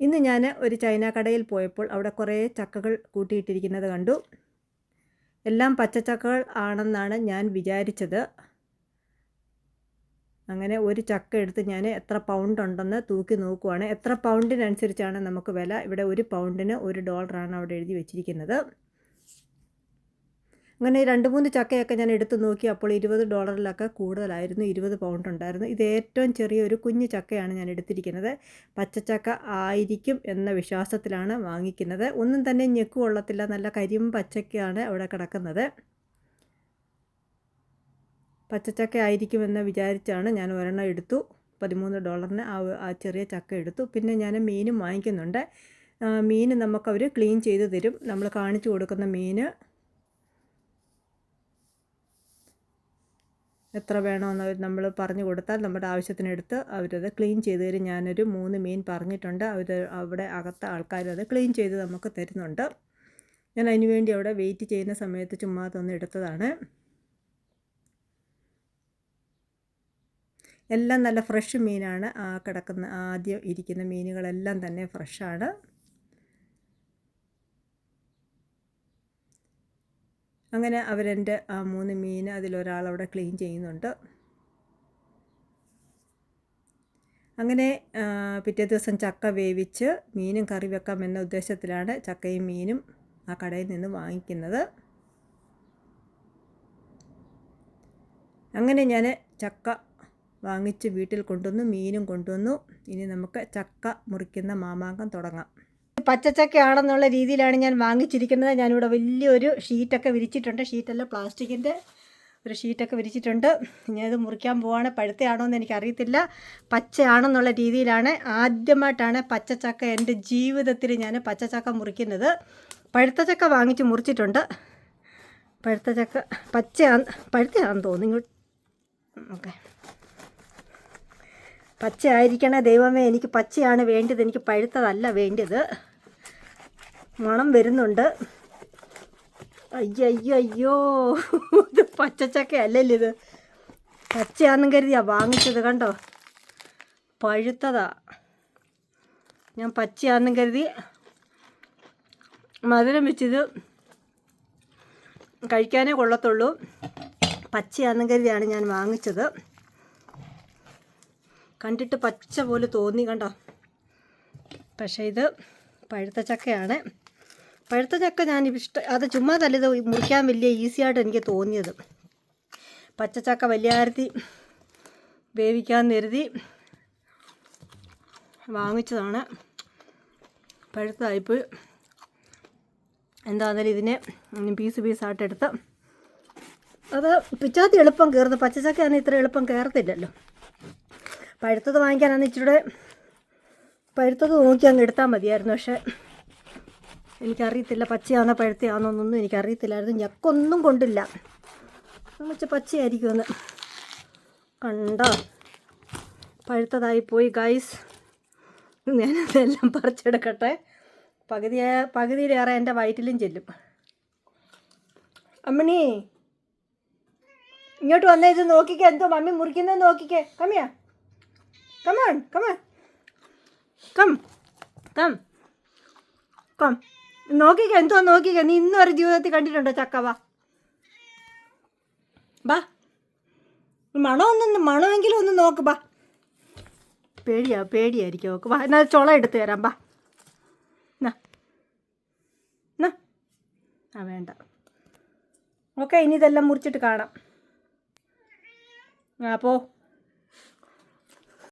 ഇന്ന് ഞാൻ ഒരു ചൈന കടയിൽ പോയപ്പോൾ അവിടെ കുറേ ചക്കകൾ കൂട്ടിയിട്ടിരിക്കുന്നത് കണ്ടു. എല്ലാം പച്ചച്ചക്കകൾ ആണെന്നാണ് ഞാൻ വിചാരിച്ചത്. അങ്ങനെ ഒരു ചക്ക എടുത്ത് ഞാൻ എത്ര പൗണ്ട് ഉണ്ടെന്ന് തൂക്കി നോക്കുവാണ്. എത്ര പൗണ്ടിനനുസരിച്ചാണ് നമുക്ക് വില? ഇവിടെ ഒരു പൗണ്ടിന് ഒരു ഡോളറാണ് അവിടെ എഴുതി വെച്ചിരിക്കുന്നത്. അങ്ങനെ രണ്ട് മൂന്ന് ചക്കയൊക്കെ ഞാൻ എടുത്ത് നോക്കി അപ്പോൾ ഇരുപത് ഡോളറിലൊക്കെ കൂടുതലായിരുന്നു ഇരുപത് പൗണ്ട് ഉണ്ടായിരുന്നു. ഇത് ഏറ്റവും ചെറിയൊരു കുഞ്ഞു ചക്കയാണ് ഞാൻ എടുത്തിരിക്കുന്നത്. പച്ചച്ചക്ക ആയിരിക്കും എന്ന വിശ്വാസത്തിലാണ് വാങ്ങിക്കുന്നത്. ഒന്നും തന്നെ ഞെക്ക് കൊള്ളത്തില്ല നല്ല കരിയും പച്ചക്കയാണ് അവിടെ കിടക്കുന്നത്. പച്ചച്ചക്ക ആയിരിക്കുമെന്ന് വിചാരിച്ചാണ് ഞാൻ ഒരെണ്ണം എടുത്തു. പതിമൂന്ന് ഡോളറിന് ആ ആ ചെറിയ ചക്ക എടുത്തു. പിന്നെ ഞാൻ മീനും വാങ്ങിക്കുന്നുണ്ട്. മീൻ നമുക്കവർ ക്ലീൻ ചെയ്ത് തരും. നമ്മൾ കാണിച്ചു കൊടുക്കുന്ന മീൻ എത്ര വേണമെന്ന് അവർ നമ്മൾ പറഞ്ഞു കൊടുത്താൽ നമ്മുടെ ആവശ്യത്തിനെടുത്ത് അവരത് ക്ലീൻ ചെയ്ത് തരും. ഞാനൊരു മൂന്ന് മീൻ പറഞ്ഞിട്ടുണ്ട്. അവർ അവിടെ അകത്ത ആൾക്കാരത് ക്ലീൻ ചെയ്ത് നമുക്ക് തരുന്നുണ്ട്. ഞാൻ അതിന് വേണ്ടി അവിടെ വെയിറ്റ് ചെയ്യുന്ന സമയത്ത് ചുമ്മാ തന്നെ എടുത്തതാണ്. എല്ലാം നല്ല ഫ്രഷ് മീനാണ്. ആ കിടക്കുന്ന ആദ്യം ഇരിക്കുന്ന മീനുകളെല്ലാം തന്നെ ഫ്രഷാണ്. അങ്ങനെ അവരെന്റെ ആ മൂന്ന് മീൻ അതിലൊരാൾ അവിടെ ക്ലീൻ ചെയ്യുന്നുണ്ട്. അങ്ങനെ പിറ്റേ ദിവസം ചക്ക വേവിച്ച് മീനും കറി വെക്കാം എന്ന ഉദ്ദേശത്തിലാണ് ചക്കയും മീനും ആ കടയിൽ നിന്ന് വാങ്ങിക്കുന്നത്. അങ്ങനെ ഞാൻ ചക്ക വാങ്ങിച്ച് വീട്ടിൽ കൊണ്ടുവന്നു മീനും കൊണ്ടുവന്നു. ഇനി നമുക്ക് ചക്ക മുറിക്കുന്ന മാമാങ്കം തുടങ്ങാം. പച്ചച്ചക്കയാണെന്നുള്ള രീതിയിലാണ് ഞാൻ വാങ്ങിച്ചിരിക്കുന്നത്. ഞാനിവിടെ വലിയൊരു ഷീറ്റൊക്കെ വിരിച്ചിട്ടുണ്ട്. ഷീറ്റല്ല പ്ലാസ്റ്റിക്കിന്റെ ഒരു ഷീറ്റൊക്കെ വിരിച്ചിട്ടുണ്ട്. ഞാനത് മുറിക്കാൻ പോവാണ്. പഴുത്തയാണോ എന്ന് എനിക്കറിയത്തില്ല. പച്ചയാണെന്നുള്ള രീതിയിലാണ് ആദ്യമായിട്ടാണ് പച്ചച്ചക്ക എന്റെ ജീവിതത്തിൽ ഞാൻ പച്ചച്ചക്ക മുറിക്കുന്നത്. പഴുത്ത ചക്ക വാങ്ങിച്ച് മുറിച്ചിട്ടുണ്ട്. പഴുത്ത ചക്ക പച്ചയാന്ന് പഴുത്തയാണെന്ന് തോന്നുന്നു. ഓക്കെ. പച്ചയായിരിക്കണേ ദൈവമേ. എനിക്ക് പച്ചയാണ് വേണ്ടത്. എനിക്ക് പഴുത്തതല്ല വേണ്ടത്. മണം വരുന്നുണ്ട്. അയ്യോ അയ്യോ അയ്യോ ഇത് പച്ചച്ചക്ക അല്ലല്ലോ ഇത്? പച്ചയാണെന്നും കരുതിയാ വാങ്ങിച്ചത് കണ്ടോ? പഴുത്തതാ. ഞാൻ പച്ചയാണെന്നും കരുതി മധുരം വെച്ചത് കഴിക്കാനേ കൊള്ളത്തുള്ളൂ. പച്ചയാണെന്നും കരുതിയാണ് ഞാൻ വാങ്ങിച്ചത്. കണ്ടിട്ട് പച്ച പോലെ തോന്നി കണ്ടോ? പക്ഷേ ഇത് പഴുത്ത ചക്കയാണ്. പഴുത്ത ചക്ക ഞാൻ ഇഷ്ട അത് ചുമ്മാ തല്ലിത് മുറിക്കാൻ വലിയ ഈസി ആയിട്ട് എനിക്ക് തോന്നിയത്. പച്ചച്ചക്ക വലിയ കാര്യത്തിൽ വേവിക്കാൻ കരുതി വാങ്ങിച്ചതാണ്. പഴുത്തതായിപ്പോയി. എന്താണെന്നാലും ഇതിനെ പീസ് പീസായിട്ട് എടുത്ത് അത് പിച്ചാത്തി എളുപ്പം കയറുന്നു പച്ചച്ചക്കയാണ് ഇത്ര എളുപ്പം കയറത്തില്ലല്ലോ പഴുത്തത് വാങ്ങിക്കാനാണ് ഇച്ചിരി പഴുത്തത് നോക്കി അങ്ങ് എടുത്താൽ മതിയായിരുന്നു. പക്ഷേ എനിക്കറിയത്തില്ല പച്ചയാണോ പഴുത്തയാണോ എന്നൊന്നും എനിക്കറിയത്തില്ലായിരുന്നു. ഞക്കൊന്നും കൊണ്ടില്ല. വെച്ചാൽ പച്ചയായിരിക്കുമെന്ന്. കണ്ടോ? പഴുത്തതായി പോയി ഗൈസ് ഞാനതെല്ലാം പറിച്ചെടുക്കട്ടെ. പകുതി പകുതിയിലേറെ എന്റെ വയറ്റിലും ചെല്ലും. അമ്മണി ഇങ്ങോട്ട് വന്നേ ഇത് നോക്കിക്കേ. എന്തോ മമ്മി മുറിക്കുന്നത് നോക്കിക്കേ. കമ്മിയാ come on come on come come Come. നോക്കിക്ക എന്തോ നോക്കിക്ക. നീ ഇന്നും ഒരു ജീവിതത്തിൽ കണ്ടിട്ടുണ്ടോ ചക്ക വാ ബാ മണമൊന്നും മണമെങ്കിലും ഒന്ന് നോക്ക് ബാ. പേടിയാ പേടിയായിരിക്കും നോക്ക് വാ എന്നാൽ ചുള എടുത്തു തരാം ബാ. ആ വേണ്ട. ഓക്കെ ഇനി ഇതെല്ലാം മുറിച്ചിട്ട് കാണാം. ആ പോ.